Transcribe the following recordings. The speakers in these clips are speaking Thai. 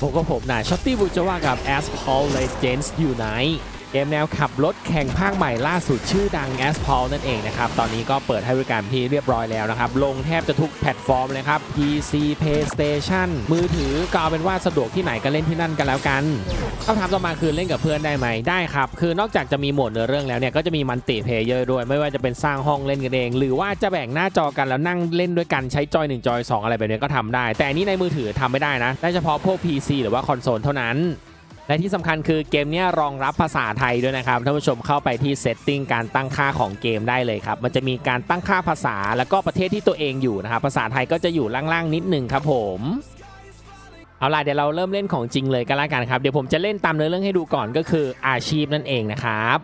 พบกับผมนายช็อตตี้บุจว่ากับ a s p a l Legends Unite เกมแนวขับรถแข่งภาคใหม่ล่าสุดชื่อดัง a s p a l นั่นเองนะครับ ตอนนี้ก็เปิดให้บริการที่เรียบร้อยแล้วนะครับ ลงแทบจะทุกแพลตฟอร์มเลยครับ PC PlayStation มือถือก็เอาเป็นว่าสะดวกที่ไหนก็เล่นที่นั่นกันแล้วกันคำถามต่อมาคือเล่นกับเพื่อนได้ไหมได้ครับ คือนอกจากจะมีโหมดเนื้อเรื่องแล้วเนี่ยก็จะมีมันติเพลเยอร์ด้วย ไม่ว่าจะเป็นสร้างห้องเล่นกันเอง หรือว่าจะแบ่งหน้าจอกันแล้วนั่งเล่นด้วยกันใช้จอย1จอย2 อะไรแบบนี้ก็ทำได้ แต่อันนี้ในมือถือทำไม่ได้นะได้เฉพาะพวก PC หรือว่าคอนโซลเท่านั้น และที่สำคัญคือเกมนี้รองรับภาษาไทยด้วยนะครับท่านผู้ชมเข้าไปที่เซตติ้งการตั้งค่าของเกมได้เลยครับ มันจะมีการตั้งค่าภาษาแล้วก็ประเทศที่ตัวเองอยู่นะครับภาษาไทยก็จะอยู่ล่างๆ นิดหนึงครับผมเอาล่ะเดี๋ยวเราเริ่มเล่นของจริงเลยกันละกันครับ เดี๋ยวผมจะเล่นตามเนื้อเรื่องให้ดูก่อนก็คืออาชีพนั่นเองนะครับ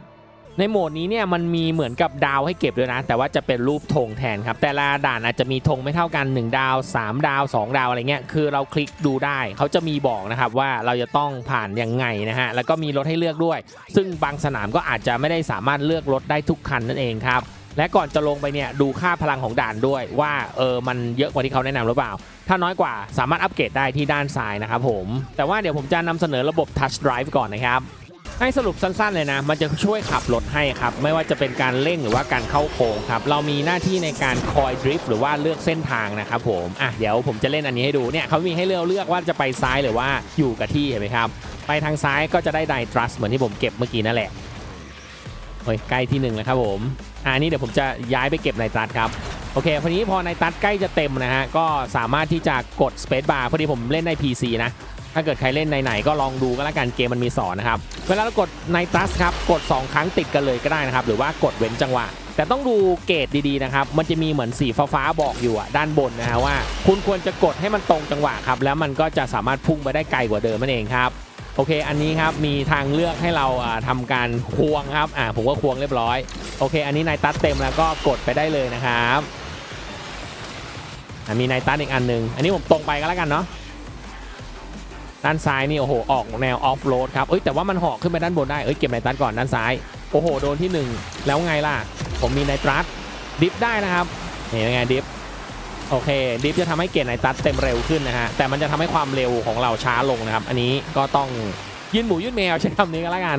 ในโหมดนี้เนี่ยมันมีเหมือนกับดาวให้เก็บด้วยนะ แต่ว่าจะเป็นรูปธงแทนครับ แต่ละด่านอาจจะมีธงไม่เท่ากัน 1 ดาว 3 ดาว 2 ดาวอะไรเงี้ยคือเราคลิกดูได้เขาจะมีบอกนะครับว่าเราจะต้องผ่านยังไงนะฮะแล้วก็มีรถให้เลือกด้วย ซึ่งบางสนามก็อาจจะไม่ได้สามารถเลือกรถได้ทุกคันนั่นเองครับและก่อนจะลงไปเนี่ยดูค่าพลังของด่านด้วยว่าเออมันเยอะกว่าที่เขาแนะนำหรือเปล่า ถ้าน้อยกว่าสามารถอัปเกรดได้ที่ด้านซ้ายนะครับผม แต่ว่าเดี๋ยวผมจะนำเสนอระบบ Touch Drive ก่อนนะครับ ให้สรุปสั้น ๆ เลยนะ มันจะช่วยขับรถให้ครับ ไม่ว่าจะเป็นการเร่งหรือว่าการเข้าโค้งครับ เรามีหน้าที่ในการคอยดริฟต์หรือว่าเลือกเส้นทางนะครับผม อะ เดี๋ยวผมจะเล่นอันนี้ให้ดู เนี่ยเขามีให้เลือกเลือกว่าจะไปซ้ายหรือว่าอยู่กับที่เห็นไหมครับ ไปทางซ้ายก็จะได้ไดทรัสเหมือนที่ผมเก็บเมื่อกี้นั่นแหละเฮ้ยใกล้ที่หนึ่งแล้วครับผม อ่านี่เดี๋ยวผมจะย้ายไปเก็บไนตรัสครับ โอเคพอนี้พอไนตรัสใกล้จะเต็มนะฮะ ก็สามารถที่จะกด Space Bar พอดีผมเล่นใน PC นะ ถ้าเกิดใครเล่นไหนๆก็ลองดูก็แล้วกันเกมมันมีสอนนะครับ เวลาเรากดไนตัสครับกด 2 ครั้งติดกันเลยก็ได้นะครับ หรือว่ากดเว้นจังหวะ แต่ต้องดูเกรดดีๆนะครับ มันจะมีเหมือนสีฟ้าๆบอกอยู่อะด้านบนนะฮะว่า คุณควรจะกดให้มันตรงจังหวะครับแล้วมันก็จะสามารถพุ่งไปได้ไกลกว่าเดิมนั่นเองครับโอเค อันนี้ครับ มีทางเลือกให้เราอ่าทำการควงครับ อ่า ผมก็ควงเรียบร้อย โอเค อันนี้นายตัดเต็มแล้วก็กดไปได้เลยนะครับอะมีนายตัดอีกอันหนึ่ง อันนี้ผมตรงไปก็แล้วกันเนาะ ด้านซ้ายนี่โอ้โหออกแนวออฟโรดครับเอ้ยแต่ว่ามันเหาะขึ้นไปด้านบนได้เอ้ยเก็บนายตัดก่อนด้านซ้ายโอ้โหโดนที่หนึ่งแล้วไงล่ะ ผมมีนายตัดดิฟได้นะครับนี่ยังไงดิฟโอเคดิฟจะทำให้เกรดไนตัสเต็มเร็วขึ้นนะฮะแต่มันจะทำให้ความเร็วของเราช้าลงนะครับ อันนี้ก็ต้องยืนหมูยืนแมวใช้คำนี้ก็แล้วกัน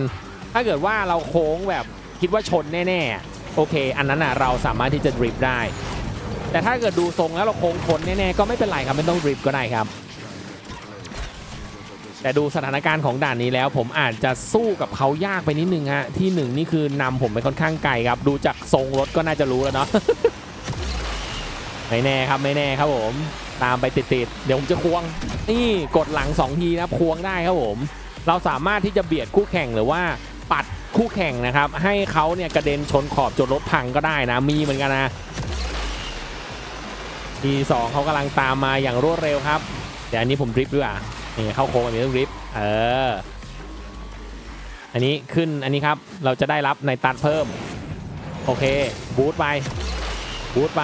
ถ้าเกิดว่าเราโค้งแบบคิดว่าชนแน่ๆโอเค อันนั้นอะเราสามารถที่จะดริฟได้แต่ถ้าเกิดดูทรงแล้วเราโค้งชนแน่ๆก็ไม่เป็นไรครับไม่ต้องดริฟก็ได้ครับ แต่ดูสถานการณ์ของด่านนี้แล้ว ผมอาจจะสู้กับเขายากไปนิดนึงฮะที่หนึ่งนี่คือนำผมไปค่อนข้างไกลครับดูจากทรงรถก็น่าจะรู้แล้วเนาะไม่แน่ครับไม่แน่ครับผมตามไปติดๆเดี๋ยวผมจะควงนี่กดหลัง 2 ทีนะควงได้ครับผม เราสามารถที่จะเบียดคู่แข่งหรือว่าปัดคู่แข่งนะครับ ให้เขาเนี่ยกระเด็นชนขอบจนรถพังก็ได้นะมีเหมือนกันนะทีสองเขากำลังตามมาอย่างรวดเร็วครับเดี๋ยวอันนี้ผมดริฟต์ด้วยอะ นี่เข้าโค้งอันนี้ต้องดริฟต์เออ อันนี้ขึ้นอันนี้ครับ เราจะได้รับในตัดเพิ่ม โอเค บูทไป บูทไป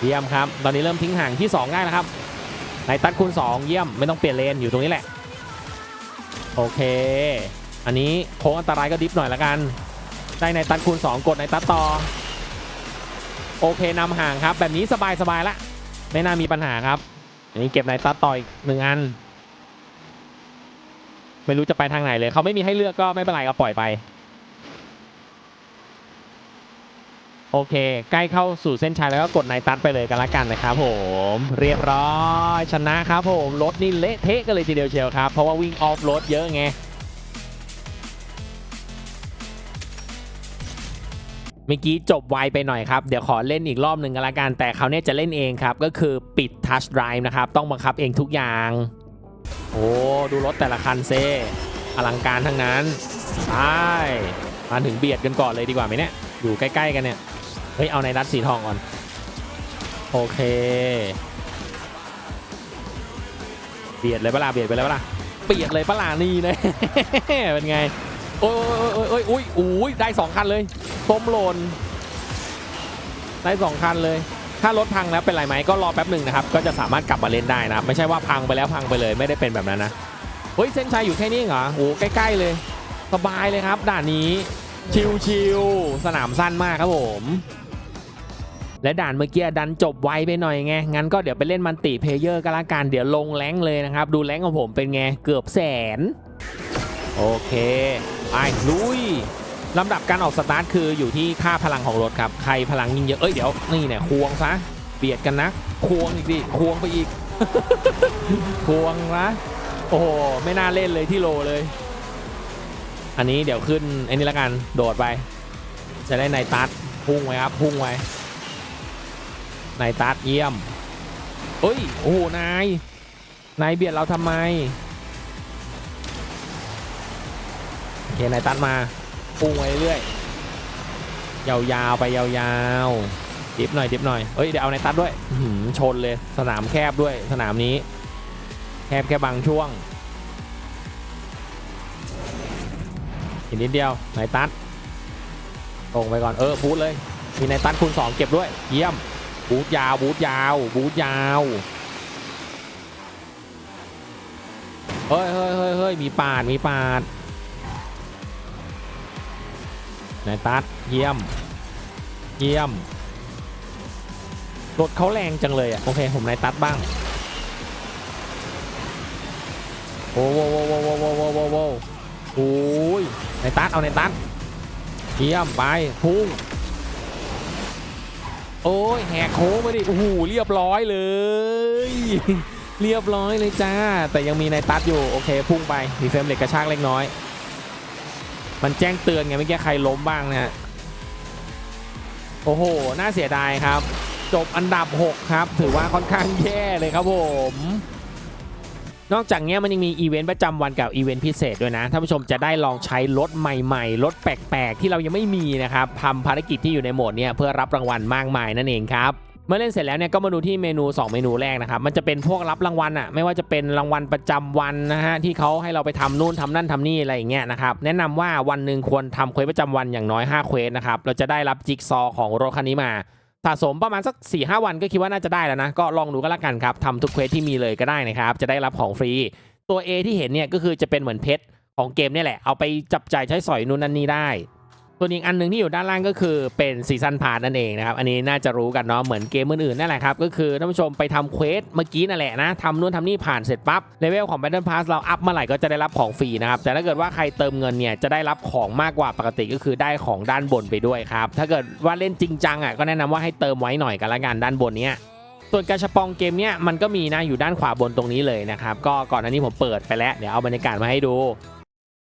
เยี่ยมครับ ตอนนี้เริ่มทิ้งห่างที่2ได้แล้วครับ ในตัดคูณ 2 เยี่ยม ไม่ต้องเปลี่ยนเลนอยู่ตรงนี้แหละ โอเค อันนี้โค้งอันตรายก็ดิฟหน่อยละกัน ได้ในตัดคูณ 2 กดในตัดต่อ โอเคนำห่างครับ แบบนี้สบายสบายๆละ ไม่น่ามีปัญหาครับ อันนี้เก็บในตัดต่ออีกหนึ่งอัน ไม่รู้จะไปทางไหนเลย เขาไม่มีให้เลือกก็ไม่เป็นไรก็ปล่อยไป โอเค ใกล้เข้าสู่เส้นชัยแล้วก็กดไนตัดไปเลยกันละกันนะครับผม เรียบร้อยชนะครับผมรถนี่เละเทะกันเลยทีเดียวเชียวครับ เพราะว่าวิ่งออฟรถเยอะไงเมื่อกี้จบไวไปหน่อยครับ เดี๋ยวขอเล่นอีกรอบหนึ่งกันละกัน แต่เขาเนี่ยจะเล่นเองครับ ก็คือปิด Touch Drive นะครับ ต้องบังคับเองทุกอย่าง โอ้ดูรถแต่ละคันเซอลังการทั้งนั้นไปมาถึงเบียดกันก่อนเลยดีกว่าไหมเนี่ยอยู่ใกล้ๆกันเนี่ยเฮ้ยเอาในรัดสีทองก่อนโอเค เบียดเลยปะล่ะเบียดไปเลยปะล่ะเบียดเลยปะล่ะนี่เลย เป็นไงโอ้ยโอ้ยโอ้ยโอ้ยโอ้ยอุ้ยได้สองคันเลยต้มหล่นได้สองคันเลย ถ้ารถพังแล้วเป็นไรไหมก็รอแป๊บหนึ่งนะครับก็จะสามารถกลับมาเล่นได้นะไม่ใช่ว่าพังไปแล้วพังไปเลยไม่ได้เป็นแบบนั้นนะเฮ้ยเส้นชัยอยู่แค่นี้เหรอโอ้ใกล้ๆเลยสบายเลยครับด่านนี้ชิวๆสนามสั้นมากครับผม และด่านเมื่อกี้ดันจบไวไปหน่อยไงงั้นก็เดี๋ยวไปเล่นมันติเพลเยอร์ก็แล้วกันเดี๋ยวลงแรงเลยนะครับ ดูแรงของผมเป็นไงเกือบแสน โอเคไปลุย ลำดับการออกสตาร์ทคืออยู่ที่ค่าพลังของรถครับ ใครพลังยิ่งเยอะ เอ้ยเดี๋ยวนี่เนี่ยควงซะ เบียดกันนะ ควงอีกดิ ควงไปอีก ควงนะโอ้โห ไม่น่าเล่นเลยที่โลเลย อันนี้เดี๋ยวขึ้นไอ้นี่ละกัน โดดไป จะได้ในตัดพุ่งไว้ครับ พุ่งไว้นายตัดเยี่ยม เอ้ย โอ้โหนาย นายเบียดเราทำไม โอเคนายตัดมา พุ่งไว้เรื่อยยาวๆไปยาวๆดิฟหน่อยดิฟหน่อยเอ้ยเดี๋ยวเอาในตัดด้วยหือชนเลยสนามแคบด้วยสนามนี้ แคบแค่บางช่วงอีกนิดเดียวในตัดตรงไปก่อนเออบูทเลย มีในตัดคูณ2เก็บด้วย เยี่ยมบูทยาวบูทยาวบูทยาวเฮ้ยเฮ้ยเฮ้ยเฮ้ยมีปาดมีปาด นายตัดเยี่ยม เยี่ยม รถเขาแรงจังเลยอะ โอเค ผมนายตัดบ้าง โอ้โหโว้โว้โว้โว้โว้โว้โว้โหโอ้ยนายตัดเอานายตัดเยี่ยมไปพุ่งโอ้ยแหกโค้งมาดิโอ้โหเรียบร้อยเลย เรียบร้อยเลยจ้า แต่ยังมีนายตัดอยู่ โอเค พุ่งไป มีเฟรมเหล็กกระชากเล็กน้อย มันแจ้งเตือนไงเมื่อกี้ใครล้มบ้างนะฮะโอ้โห น่าเสียดายครับ จบอันดับ 6 ครับ ถือว่าค่อนข้างแย่เลยครับผม นอกจากนี้มันยังมีอีเวนต์ประจำวันกับอีเวนต์พิเศษด้วยนะ ท่านผู้ชมจะได้ลองใช้รถใหม่ๆ รถแปลกๆ ที่เรายังไม่มีนะครับทำภารกิจที่อยู่ในโหมดเนี่ยเพื่อรับรางวัลมากมายนั่นเองครับ เมื่อเล่นเสร็จแล้วเนี่ยก็มาดูที่เมนู 2 เมนูแรกนะครับ มันจะเป็นพวกรับรางวัลอะไม่ว่าจะเป็นรางวัลประจำวันนะฮะที่เขาให้เราไปทำนู่นทำนั่นทำนี่อะไรอย่างเงี้ยนะครับแนะนำว่าวันหนึ่งควรทำเควสประจำวันอย่างน้อย5เควสนะครับเราจะได้รับจิ๊กซอว์ของรถคันนี้มาสะสมประมาณสัก4ีหวันก็คิดว่าน่าจะได้แล้วนะก็ลองดูก็แล้วกันครับทำทุกเควสที่มีเลยก็ได้นะครับจะได้รับของฟรี ตัว A ที่เห็นเนี่ยก็คือจะเป็นเหมือนเพชรของเกมเนี่ยแหละเอาไปจับจ่ายใช้สอยนู่นนั่นนี่ได้ ส่วนอีกอันหนึ่งที่อยู่ด้านล่างก็คือเป็นซีซันพาร์นั่นเองนะครับ อันนี้น่าจะรู้กันเนาะเหมือนเกมอื่นๆนั่นแหละครับ ก็คือท่านผู้ชมไปทำเควสเมื่อกี้นั่นแหละนะทำนู่นทำนี่ผ่านเสร็จปั๊บเลเวลของ Battle Pass เราอัพเมื่อไหร่ก็จะได้รับของฟรีนะครับ แต่ถ้าเกิดว่าใครเติมเงินเนี่ยจะได้รับของมากกว่าปกติก็คือได้ของด้านบนไปด้วยครับถ้าเกิดว่าเล่นจริงจังอะก็แนะนำว่าให้เติมไว้หน่อยกันละกันด้านบนเนี้ยส่วนกาชปองเกมเนี้ยมันก็มีนะอยู่ด้านขวาบนตรงนี้เลยนะครับก็ก่อนอันนี้ผมเปิดไปแล้วเดี๋ยวเอาบรรยากาศมาให้ดู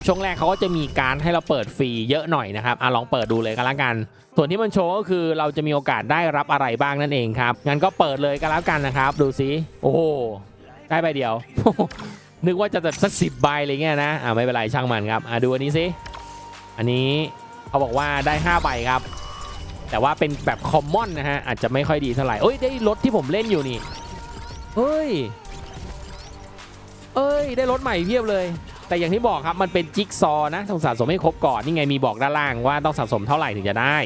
ช่วงแรกเขาก็จะมีการให้เราเปิดฟรีเยอะหน่อยนะครับอะลองเปิดดูเลยก็แล้วกัน ส่วนที่มันโชว์ก็คือเราจะมีโอกาสได้รับอะไรบ้างนั่นเองครับงั้นก็เปิดเลยก็แล้วกันนะครับ ดูซิโอ้ได้ใบเดียว นึกว่าจะแบบสักสิบใบอะไรเงี้ยนะอ่าไม่เป็นไรช่างมันครับอะดูอันนี้สิอันนี้เขาบอกว่าได้ห้าใบครับ แต่ว่าเป็นแบบคอมมอนนะฮะอาจจะไม่ค่อยดีเท่าไหร่เอ้ยได้รถที่ผมเล่นอยู่นี่เฮ้ยเอ้ยได้รถใหม่เพียบเลย แต่อย่างที่บอกครับมันเป็นจิ๊กซอนะต้องสะสมให้ครบก่อนนี่ไงมีบอกด้านล่างว่าต้องสะสมเท่าไหร่ถึงจะได้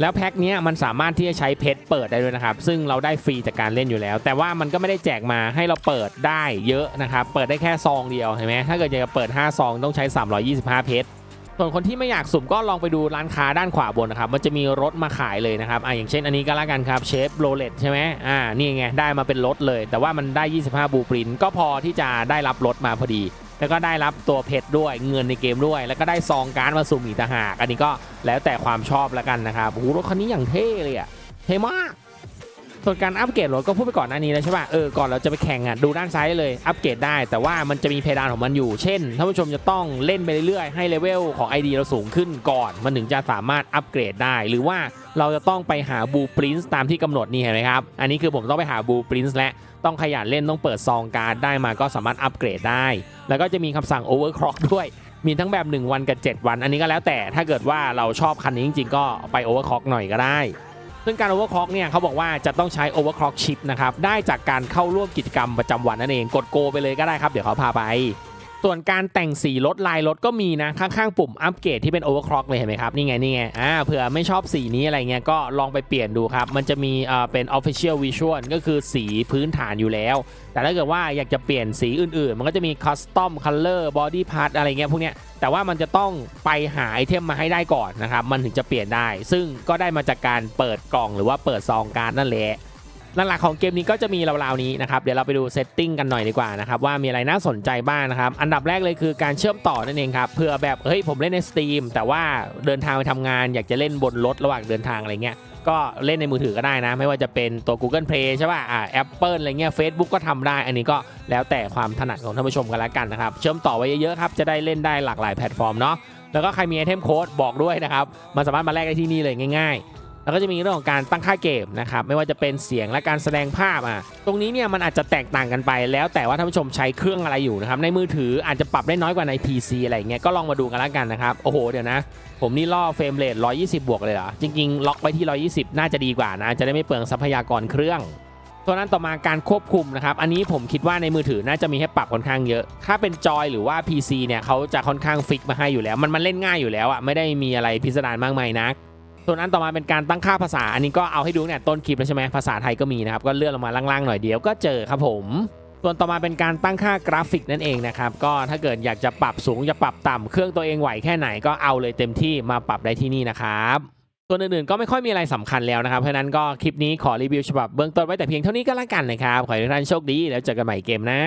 แล้วแพ็คนี้มันสามารถที่จะใช้เพชรเปิดได้ด้วยนะครับ ซึ่งเราได้ฟรีจากการเล่นอยู่แล้ว แต่ว่ามันก็ไม่ได้แจกมาให้เราเปิดได้เยอะนะครับเปิดได้แค่ซองเดียวเห็นไหมถ้าเกิดอยากจะเปิด 5 ซองต้องใช้ 325 เพชรส่วนคนที่ไม่อยากสุ่มก็ลองไปดูร้านค้าด้านขวาบนนะครับมันจะมีรถมาขายเลยนะครับอ่าอย่างเช่นอันนี้ก็แล้วกันครับเชฟโรเลตใช่ไหมอ่านี่ไงได้มาเป็นรถเลย แต่ว่ามันได้ 25 บูปรินก็พอที่จะได้รับรถมาพอดี แล้วก็ได้รับตัวเพชรด้วยเงินในเกมด้วย แล้วก็ได้ซองการ์ดมาสุ่มอีกต่างหากอันนี้ก็แล้วแต่ความชอบแล้วกันนะครับโอ้โหรถคันนี้อย่างเท่เลยอะเท่มากส่วนการอัปเกรดรถก็พูดไปก่อนหน้านี้แล้วใช่ป่ะ เออ ก่อนเราจะไปแข่งอะ ดูด้านซ้ายเลย อัปเกรดได้ แต่ว่ามันจะมีเพดานของมันอยู่ เช่น ท่านผู้ชมจะต้องเล่นไปเรื่อยๆ ให้เลเวลของ ID เราสูงขึ้นก่อน มันถึงจะสามารถอัปเกรดได้ หรือว่าเราจะต้องไปหาบูปรินซ์ตามที่กำหนดนี่เห็นไหมครับ อันนี้คือผมต้องไปหาบูปรินซ์และ ต้องขยันเล่นต้องเปิดซองการ์ดได้มาก็สามารถอัปเกรดได้ แล้วก็จะมีคำสั่งโอเวอร์คล็อกด้วย มีทั้งแบบ 1 วันกับ 7 วัน อันนี้ก็แล้วแต่ถ้าเกิดว่าเราชอบคันนี้จริงๆ ก็ไปโอเวอร์คล็อกหน่อยก็ได้ ซึ่งการโอเวอร์คล็อกเนี่ยเขาบอกว่าจะต้องใช้โอเวอร์คล็อกชิปนะครับ ได้จากการเข้าร่วมกิจกรรมประจำวันนั่นเอง กดโกไปเลยก็ได้ครับ เดี๋ยวเขาพาไป ส่วนการแต่งสีรถลายรถก็มีนะข้างๆปุ่มอัปเกรดที่เป็น overclock เลยเห็นไหมครับนี่ไงนี่ไงอ่าเผื่อไม่ชอบสีนี้อะไรเงี้ยก็ลองไปเปลี่ยนดูครับ มันจะมีเอ่อเป็น official visual ก็คือสีพื้นฐานอยู่แล้ว แต่ถ้าเกิดว่าอยากจะเปลี่ยนสีอื่นๆ มันก็จะมี custom color body part อะไรเงี้ยพวกเนี้ยแต่ว่ามันจะต้องไปหาไอเทมมาให้ได้ก่อนนะครับมันถึงจะเปลี่ยนได้ ซึ่งก็ได้มาจากการเปิดกล่องหรือว่าเปิดซองการ์ดนั่นแหละ หลักๆของเกมนี้ก็จะมีราวๆนี้นะครับเดี๋ยวเราไปดูเซตติ้งกันหน่อยดีกว่านะครับว่ามีอะไรน่าสนใจบ้างนะครับอันดับแรกเลยคือการเชื่อมต่อนั่นเองครับเผื่อแบบเฮ้ยผมเล่นในสตรีมแต่ว่าเดินทางไปทำงาน อยากจะเล่นบนรถระหว่างเดินทางอะไรเงี้ยก็เล่นในมือถือก็ได้นะ ไม่ว่าจะเป็นตัว Google Play ใช่ป่ะอ่า Apple อะไรเงี้ย Facebook ก็ทำได้ อันนี้ก็แล้วแต่ความถนัดของท่านผู้ชมกันแล้วกันนะครับเชื่อมต่อไว้เยอะๆครับจะได้เล่นได้หลากหลายแพลตฟอร์มเนาะแล้วก็ใครมีไอเทมโค้ดบอกด้วยนะครับมันสามารถมาแลกได้ที่นี่เลยง่ายๆ แล้วก็จะมีเรื่องของการตั้งค่าเกมนะครับไม่ว่าจะเป็นเสียงและการแสดงภาพอะตรงนี้เนี่ยมันอาจจะแตกต่างกันไป แล้วแต่ว่าท่านผู้ชมใช้เครื่องอะไรอยู่นะครับในมือถืออาจจะปรับได้น้อยกว่าใน PC อะไรเงี้ยก็ลองมาดูกันแล้วกันนะครับโอ้โหเดี๋ยวนะ ผมนี่ล่อเฟรมเรท120 บวกเลยเหรอจริงๆ ล็อกไว้ที่ 120 น่าจะดีกว่านะจะได้ไม่เปลืองทรัพยากรเครื่องตัวนั้นต่อมาการควบคุมนะครับ อันนี้ผมคิดว่าในมือถือน่าจะมีให้ปรับค่อนข้างเยอะ ถ้าเป็นจอยหรือว่า PC เนี่ยเขาจะค่อนข้างฟิกมาให้อยู่แล้ว มันมันเล่นง่ายอยู่แล้วอะไม่ได้มีอะไรพิสดารมากมายนัก ส่วนอันต่อมาเป็นการตั้งค่าภาษา อันนี้ก็เอาให้ดูเนี่ยต้นคลิปแล้วใช่ไหมภาษาไทยก็มีนะครับ ก็เลื่อนลงมาล่างๆหน่อยเดียวก็เจอครับผมส่วนต่อมาเป็นการตั้งค่ากราฟิกนั่นเองนะครับก็ถ้าเกิดอยากจะปรับสูงจะปรับต่ำเครื่องตัวเองไหวแค่ไหนก็เอาเลยเต็มที่มาปรับได้ที่นี่นะครับส่วนอื่นๆก็ไม่ค่อยมีอะไรสำคัญแล้วนะครับเพราะฉะนั้นก็คลิปนี้ขอรีวิวฉบับเบื้องต้นไว้แต่เพียงเท่านี้ก็แล้วกันนะครับขอให้ทุกท่านโชคดีแล้วเจอกันใหม่เกมหน้า